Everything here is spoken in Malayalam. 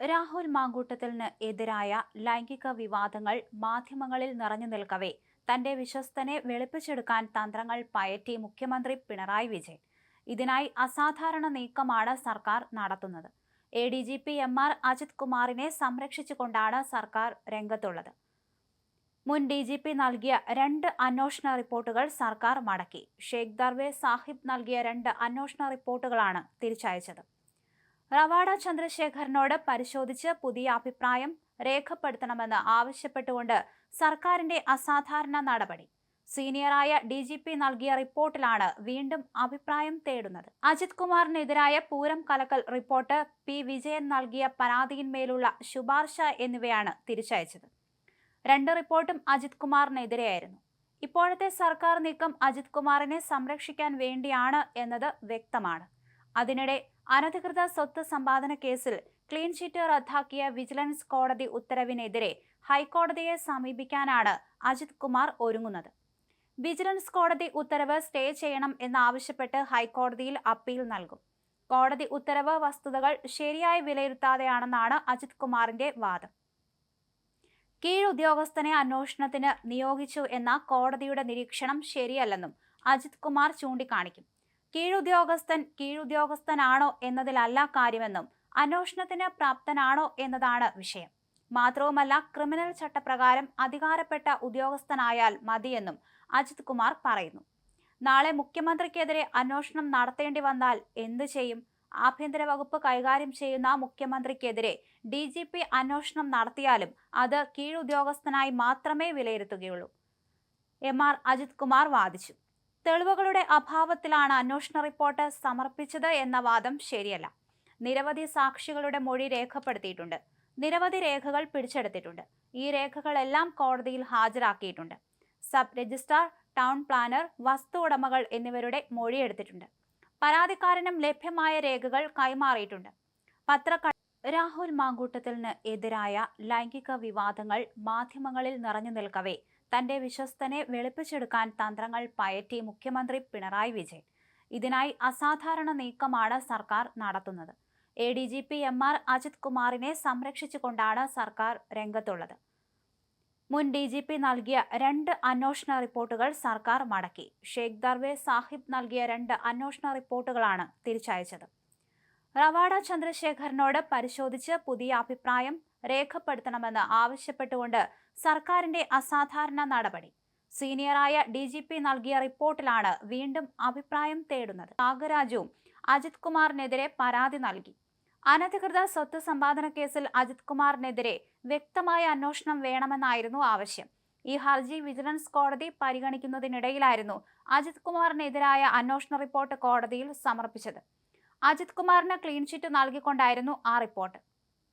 രാഹുൽ മാങ്കൂട്ടത്തിന് എതിരായ ലൈംഗിക വിവാദങ്ങൾ മാധ്യമങ്ങളിൽ നിറഞ്ഞു നിൽക്കവേ. തന്റെ വിശ്വസ്തനെ വെളുപ്പിച്ചെടുക്കാൻ തന്ത്രങ്ങൾ പയറ്റി മുഖ്യമന്ത്രി പിണറായി വിജയൻ. ഇതിനായി അസാധാരണ നീക്കമാണ് സർക്കാർ നടത്തുന്നത്. A D G P M R Ajith കുമാറിനെ സംരക്ഷിച്ചുകൊണ്ടാണ് സർക്കാർ രംഗത്തുള്ളത്. മുൻ ഡി ജി പി നൽകിയ രണ്ട് അന്വേഷണ റിപ്പോർട്ടുകൾ സർക്കാർ മടക്കി. ഷെയ്ഖ് ദർവേ സാഹിബ് നൽകിയ രണ്ട് അന്വേഷണ റിപ്പോർട്ടുകളാണ് തിരിച്ചയച്ചത്. റവാഡ ചന്ദ്രശേഖരനോട് പരിശോധിച്ച് പുതിയ അഭിപ്രായം രേഖപ്പെടുത്തണമെന്ന് ആവശ്യപ്പെട്ടുകൊണ്ട് സർക്കാരിന്റെ അസാധാരണ നടപടി. സീനിയറായ ഡി ജി പി നൽകിയ റിപ്പോർട്ടിലാണ് വീണ്ടും അഭിപ്രായം തേടുന്നത്. അജിത് കുമാറിനെതിരായ പൂരം കലക്കൽ റിപ്പോർട്ട് പി. വിജയൻ നൽകിയ പരാതിയിന്മേലുള്ള ശുപാർശ എന്നിവയാണ് തിരിച്ചയച്ചത്. രണ്ട് റിപ്പോർട്ടും അജിത് കുമാറിനെതിരെയായിരുന്നു. ഇപ്പോഴത്തെ സർക്കാർ നീക്കം അജിത് കുമാറിനെ സംരക്ഷിക്കാൻ വേണ്ടിയാണ് എന്നത് വ്യക്തമാണ്. അതിനിടെ അനധികൃത സ്വത്ത് സമ്പാദന കേസിൽ ക്ലീൻ ചിറ്റ് റദ്ദാക്കിയ വിജിലൻസ് കോടതി ഉത്തരവിനെതിരെ ഹൈക്കോടതിയെ സമീപിക്കാനാണ് അജിത് കുമാർ ഒരുങ്ങുന്നത്. വിജിലൻസ് കോടതി ഉത്തരവ് സ്റ്റേ ചെയ്യണം എന്നാവശ്യപ്പെട്ട് ഹൈക്കോടതിയിൽ അപ്പീൽ നൽകും. കോടതി ഉത്തരവ് വസ്തുതകൾ ശരിയായി വിലയിരുത്താതെയാണെന്നാണ് അജിത് കുമാറിന്റെ വാദം. കീഴുദ്യോഗസ്ഥനെ അന്വേഷണത്തിന് നിയോഗിച്ചു എന്ന കോടതിയുടെ നിരീക്ഷണം ശരിയല്ലെന്നും അജിത് കുമാർ ചൂണ്ടിക്കാണിക്കും. കീഴുദ്യോഗസ്ഥൻ കീഴുദ്യോഗസ്ഥനാണോ എന്നതിലല്ല കാര്യമെന്നും അന്വേഷണത്തിന് പ്രാപ്തനാണോ എന്നതാണ് വിഷയം. മാത്രവുമല്ല ക്രിമിനൽ ചട്ടപ്രകാരം അധികാരപ്പെട്ട ഉദ്യോഗസ്ഥനായാൽ മതിയെന്നും അജിത് കുമാർ പറയുന്നു. നാളെ മുഖ്യമന്ത്രിക്കെതിരെ അന്വേഷണം നടത്തേണ്ടി വന്നാൽ എന്തു ചെയ്യും? ആഭ്യന്തര വകുപ്പ് കൈകാര്യം ചെയ്യുന്ന മുഖ്യമന്ത്രിക്കെതിരെ ഡി ജി പി അന്വേഷണം നടത്തിയാലും അത് കീഴുദ്യോഗസ്ഥനായി മാത്രമേ വിലയിരുത്തുകയുള്ളൂ. എം ആർ അജിത് കുമാർ വാദിച്ചു. തെളിവുകളുടെ അഭാവത്തിലാണ് അന്വേഷണ റിപ്പോർട്ട് സമർപ്പിച്ചത് എന്ന വാദം ശരിയല്ല. നിരവധി സാക്ഷികളുടെ മൊഴി രേഖപ്പെടുത്തിയിട്ടുണ്ട്. നിരവധി രേഖകൾ പിടിച്ചെടുത്തിട്ടുണ്ട്. ഈ രേഖകളെല്ലാം കോടതിയിൽ ഹാജരാക്കിയിട്ടുണ്ട്. സബ് രജിസ്ട്രാർ ടൗൺ പ്ലാനർ വസ്തു ഉടമകൾ എന്നിവരുടെ മൊഴി മൊഴിയെടുത്തിട്ടുണ്ട് പരാതിക്കാരനും ലഭ്യമായ രേഖകൾ കൈമാറിയിട്ടുണ്ട്. പത്ര രാഹുൽ മാങ്കൂട്ടത്തിന് എതിരായ ലൈംഗിക വിവാദങ്ങൾ മാധ്യമങ്ങളിൽ നിറഞ്ഞു നിൽക്കവേ തന്റെ വിശ്വസ്തനെ വെളുപ്പിച്ചെടുക്കാൻ തന്ത്രങ്ങൾ പയറ്റി മുഖ്യമന്ത്രി പിണറായി വിജയൻ. ഇതിനായി അസാധാരണ നീക്കമാണ് സർക്കാർ നടത്തുന്നത്. A D G P M R Ajith കുമാറിനെ സംരക്ഷിച്ചുകൊണ്ടാണ് സർക്കാർ രംഗത്തുള്ളത്. മുൻ ഡി ജി പി നൽകിയ രണ്ട് അന്വേഷണ റിപ്പോർട്ടുകൾ സർക്കാർ മടക്കി. ഷെയ്ഖ് ദർവേ സാഹിബ് നൽകിയ രണ്ട് അന്വേഷണ റിപ്പോർട്ടുകളാണ് തിരിച്ചയച്ചത്. റവാഡ ചന്ദ്രശേഖരനോട് പരിശോധിച്ച് പുതിയ അഭിപ്രായം രേഖപ്പെടുത്തണമെന്ന് ആവശ്യപ്പെട്ടുകൊണ്ട് സർക്കാരിന്റെ അസാധാരണ നടപടി. സീനിയറായ ഡി ജി പി നൽകിയ റിപ്പോർട്ടിലാണ് വീണ്ടും അഭിപ്രായം തേടുന്നത്. നാഗരാജും അജിത് കുമാറിനെതിരെ പരാതി നൽകി. അനധികൃത സ്വത്ത് സമ്പാദന കേസിൽ അജിത് കുമാറിനെതിരെ വ്യക്തമായ അന്വേഷണം വേണമെന്നായിരുന്നു ആവശ്യം. ഈ ഹർജി വിജിലൻസ് കോടതി പരിഗണിക്കുന്നതിനിടയിലായിരുന്നു അജിത് കുമാറിനെതിരായ അന്വേഷണ റിപ്പോർട്ട് കോടതിയിൽ സമർപ്പിച്ചത്. അജിത് കുമാറിന് ക്ലീൻ ചിറ്റ് നൽകിക്കൊണ്ടായിരുന്നു ആ റിപ്പോർട്ട്